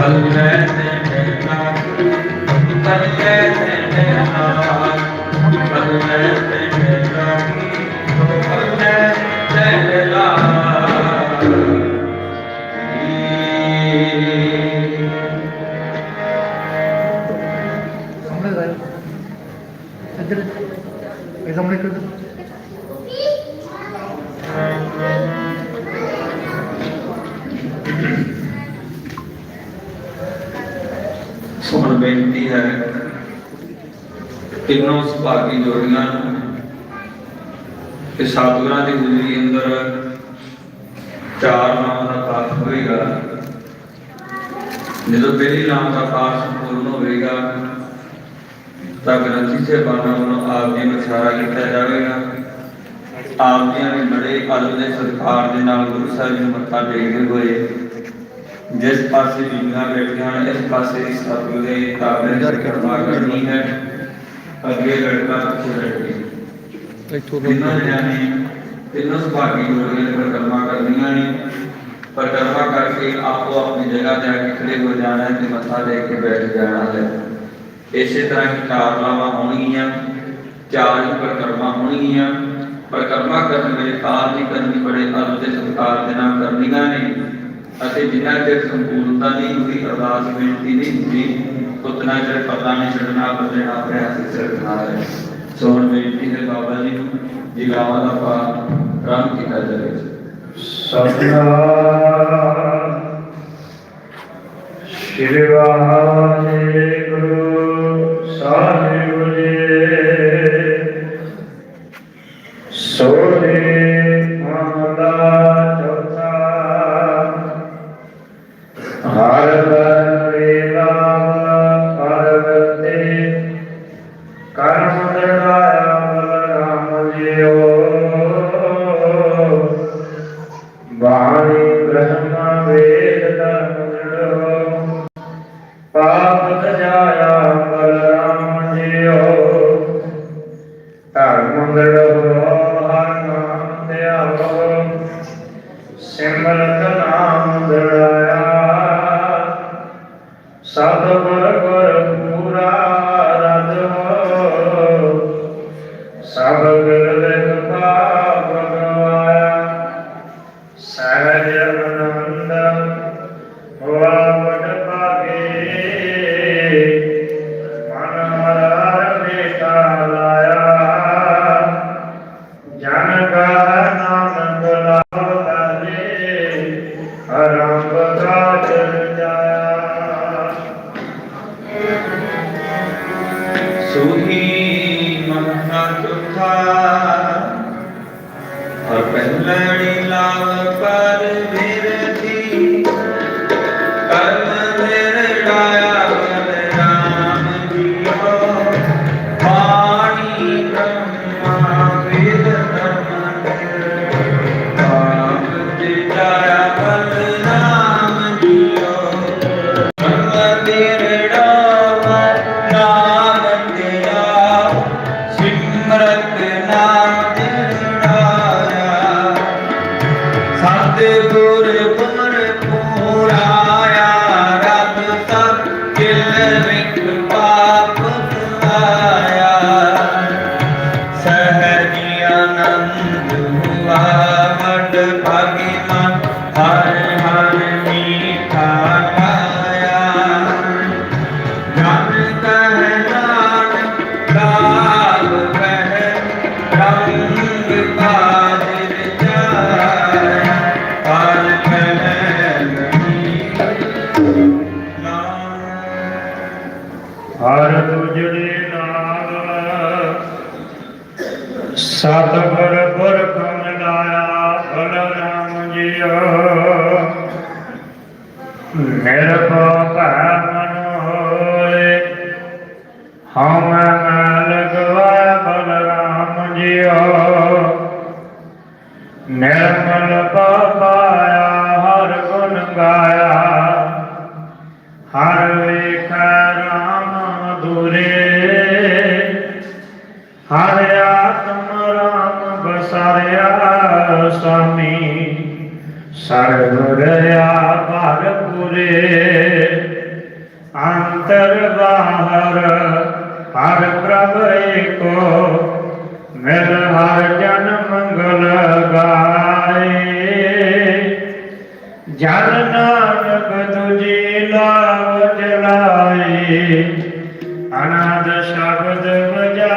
ਬੱਲੇ ਸੁਣ ਬੇਨਤੀ ਹੈ ਤਿੰਨੋਂ ਸੁਭਾਗੀ ਜੋੜੀਆਂ ਕਿ ਸਤਿਗੁਰਾਂ ਦੀ ਜ਼ਿੰਦਗੀ ਅੰਦਰ ਚਾਰ ਨਾਮ ਦਾ ਪਾਠ ਹੋਏਗਾ ਜਦੋਂ ਪਹਿਲੀ ਨਾਮ ਦਾ ਪਾਠ ਸੰਪੂਰਨ ਹੋਵੇਗਾ, ਤਾਂ ਗ੍ਰੰਥੀ ਸਾਹਿਬਾਨਾਂ ਵੱਲੋਂ ਆਪ ਜੀ ਨੂੰ ਕੀਤਾ ਜਾਵੇਗਾ। ਆਪ ਜੀ ਨੇ ਬੜੇ ਅਦਬ ਦੇ ਸਤਿਕਾਰ ਦੇ ਨਾਲ ਗੁਰੂ ਸਾਹਿਬ ਜੀ ਨੂੰ ਮੱਥਾ ਟੇਕਦੇ ਹੋਏ ਜਿਸ ਪਾਸੇ ਬੀਬੀਆਂ ਬੈਠੀਆਂ ਹਨ ਇਸ ਪਾਸੇ ਸਤਿਗੁਰ ਦੇ ਤਾਬੇ ਦੀ ਕਿਰਪਾ ਕਰਨੀ ਹੈ। ਅੱਗੇ ਲੜਕਾ ਪਿੱਛੇ ਲੜਕੀ ਇੱਥੋਂ ਤਿੰਨਾਂ ਜਣਿਆਂ ਨੇ ਤਿੰਨੋਂ ਸੁਭਾਗੀ ਜੋੜੀਆਂ ਨੇ ਪਰਿਕਰਮਾ ਕਰਨੀਆਂ ਨੇ। ਪਰਿਕਰਮਾ ਕਰਕੇ ਆਪੋ ਆਪਣੀ ਜਗ੍ਹਾ ਤੇ ਆ ਕੇ ਖੜੇ ਹੋ ਜਾਣਾ ਹੈ ਤੇ ਮੱਥਾ ਟੇਕ ਕੇ ਬੈਠ ਜਾਣਾ ਹੈ। ਇਸੇ ਤਰ੍ਹਾਂ ਹੀ ਚਾਰ ਲਾਵਾਂ ਹੋਣਗੀਆਂ ਚਾਰ ਹੀ ਪਰਿਕਰਮਾ ਹੋਣਗੀਆਂ। ਪਰਿਕਰਮਾ ਕਰਨ ਵੇਲੇ ਕਾਲ ਨਹੀਂ ਕਰਨੀ ਬੜੇ ਅਦਬ ਤੇ ਸਤਿਕਾਰ ਦੇ ਨਾਲ ਕਰਨੀਆਂ ਨੇ। ਅਤੇ ਜਿਨ੍ਹਾਂ ਚਿਰ ਸੰਪੂਰਨਤਾ ਨਹੀਂ ਹੁੰਦੀ ਅਰਦਾਸ ਬੇਨਤੀ ਨਹੀਂ ਹੁੰਦੀ ਉਤਨਾ ਚਿਰ ਪਤਾ ਨਹੀਂ ਛੱਡਣਾ, ਬੰਦੇ ਨਾਲ ਪ੍ਰਯਾਸ ਕਰਨਾ ਹੈ ਸੋ ਹੁਣ ਬੇਨਤੀ ਹੈ ਬਾਬਾ ਜੀ ਨੂੰ, ਜਿਗਾਵਾਂ ਦਾ ਪਾਠ ਆਰੰਭ ਕੀਤਾ ਜਾਵੇ। ਸਤਨਾਮ। ਸ਼੍ਰੀ ਵਾਹਿਗੁਰੂ। ਹਰ ਤੁਝੜੇ ਨਾਲ। ਸਤਿਗੁਰ ਪੁਰਖ ਮਿਲਾਇਆ ਬਲਰਾਮ ਜੀਓ। ਨਿਰਭਉ ਭੈ ਮਨ ਹੋਏ। ਹਉ ਮੈਂ ਲਗਵਾ ਬਲਰਾਮ ਜੀਓ। ਨਿਰਮਲ ਪਾਇਆ ਹਰ ਗੁਣ ਗਾਇਆ। ਹਰ ਵੇਖ ਰਾਮ ਦੂਰੇ। ਹਰ ਆਤਮ ਰਾਮ ਬਸਾਰਿਆ ਸਾਮੀ ਸਰਬ ਰਿਆ ਭਰ ਪੂਰੇ ਅੰਤਰ ਬਾਹਰ ਹਰ ਪ੍ਰਭ ਏਕੋ। ਮਿਲ ਹਰ ਜਨ ਮੰਗਲ ਗਾਏ। ਜਨ ਨਾਨਕ ਤੁਜੀ ਲਾਵ ਚਲਾਏ ਅਨਾਦ ਸ਼ਬਦ ਵਜਾਏ।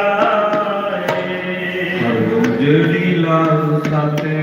ਗੁਰੂ ਜੀ ਲਾਲ ਸਾਤੇ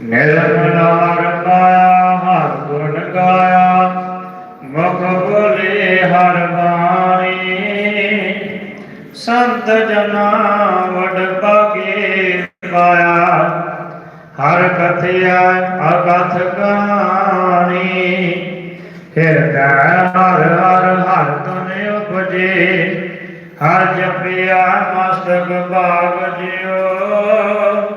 ਨਿਰਮਨਾਰ ਪਾਇਆ ਗੁਣ ਗਾਇਆ ਮੁਖ ਬੋਲੇ ਹਰ ਬਾਣੀ ਸੰਤ ਜਨਾ ਵਡ ਪਾਗੇ ਪਾਇਆ ਹਰ ਕਥਿਆ ਅਕਥ ਕਹਾਣੀ ਹਿਰਦੈ ਹਰ ਹਰ ਹਰ ਤੁਨੇ ਉਪਜੇ, ਹਰ ਜਪਿਆ ਮਸਤਕ ਬਾਗ ਜਿਓ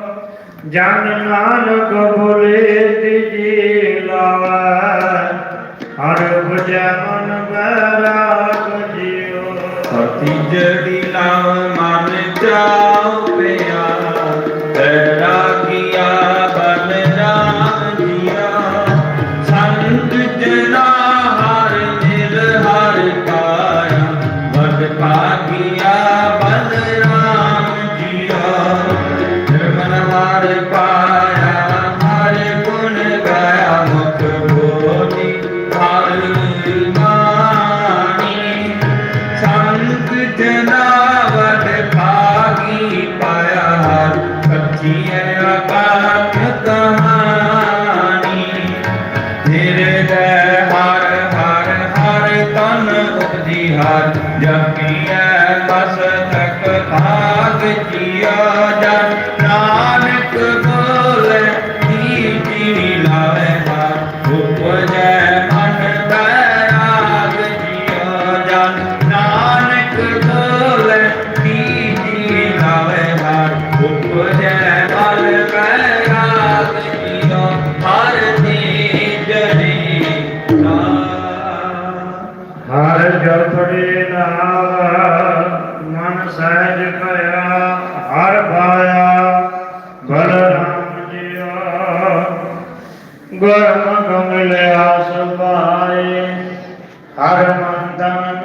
জানলাল কবরে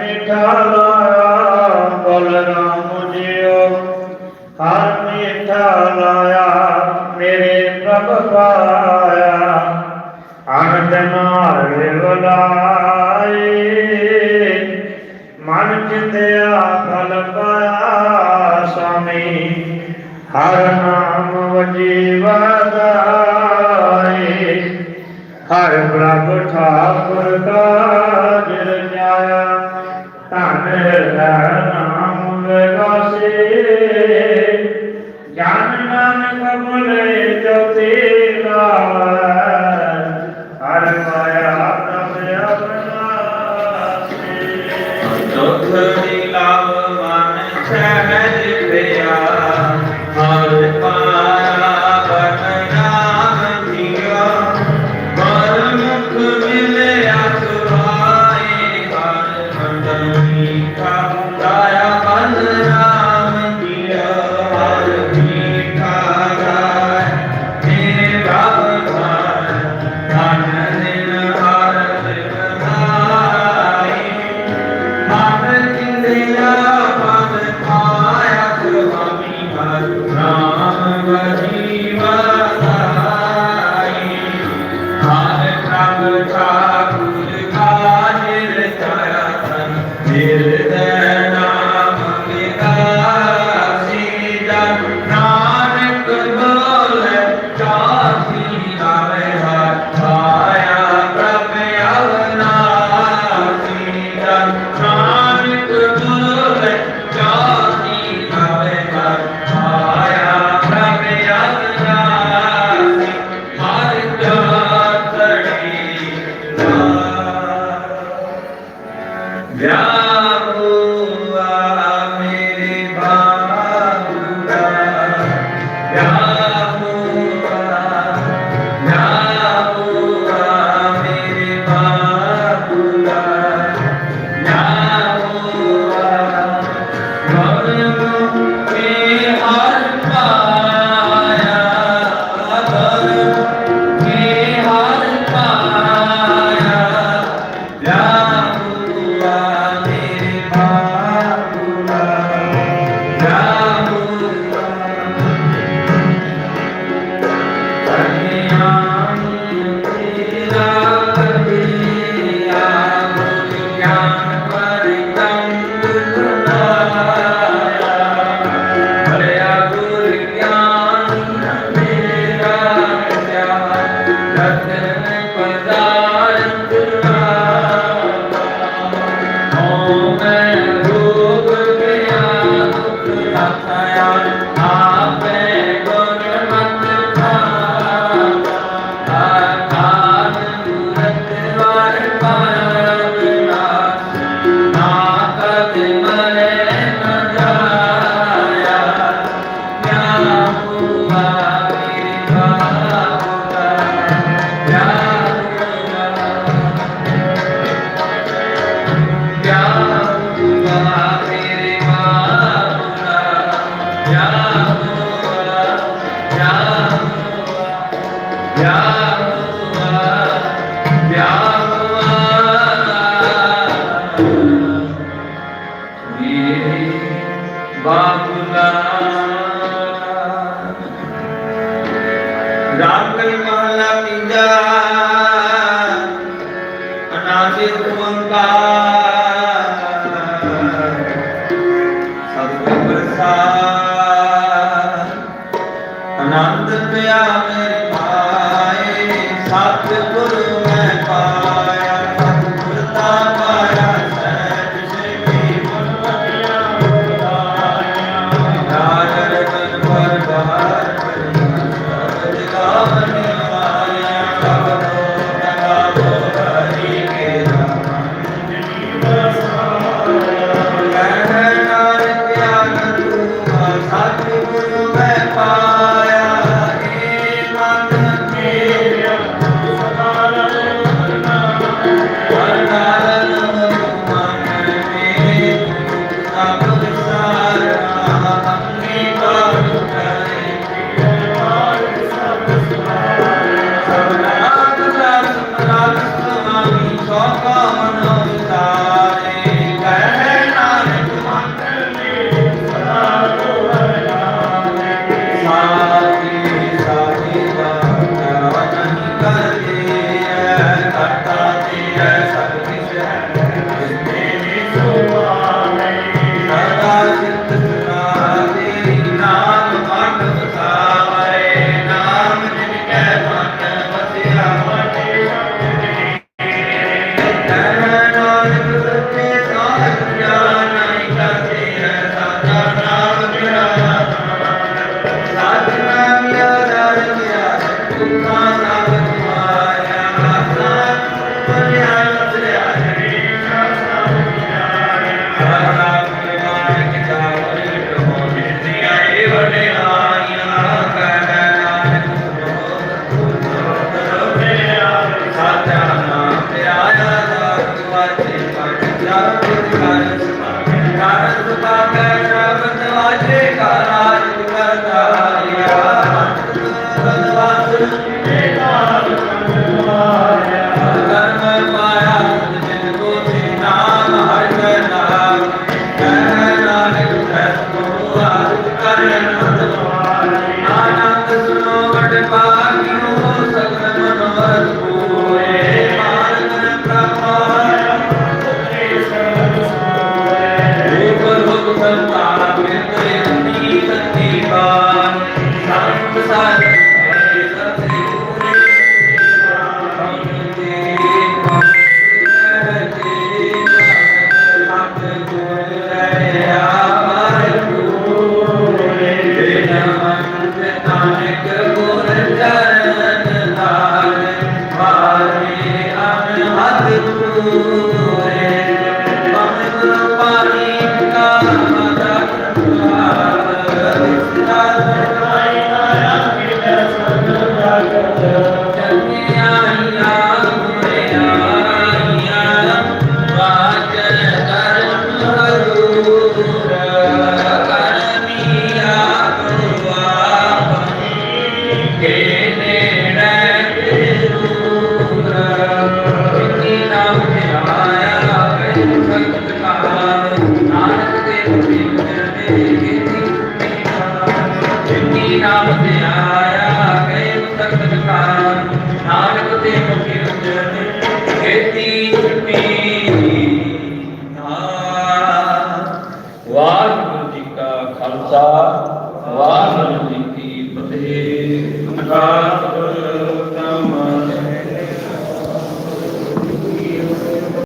ਮਿਠਾ ਲਾਇਆ ਬਲਰਾਮ ਜੀਓ ਹਰ ਮਿਠਾ ਲਾਇਆ, ਮੇਰੇ ਪ੍ਰਭ ਪਾਇਆ। ਅਨੰਦ ਮਾਰੇ ਬੁਲਾਏ, ਮਨ ਚਿੰਦਿਆ ਫਲ ਪਾਇਆ ਸਾਮੀ ਹਰ ਨਾਮ ਵਜੀਵਾ ਦਾਏ ਹਰ ਪ੍ਰਭ ਠਾਕੁਰ ਕਾਜ ਰਚ verdad.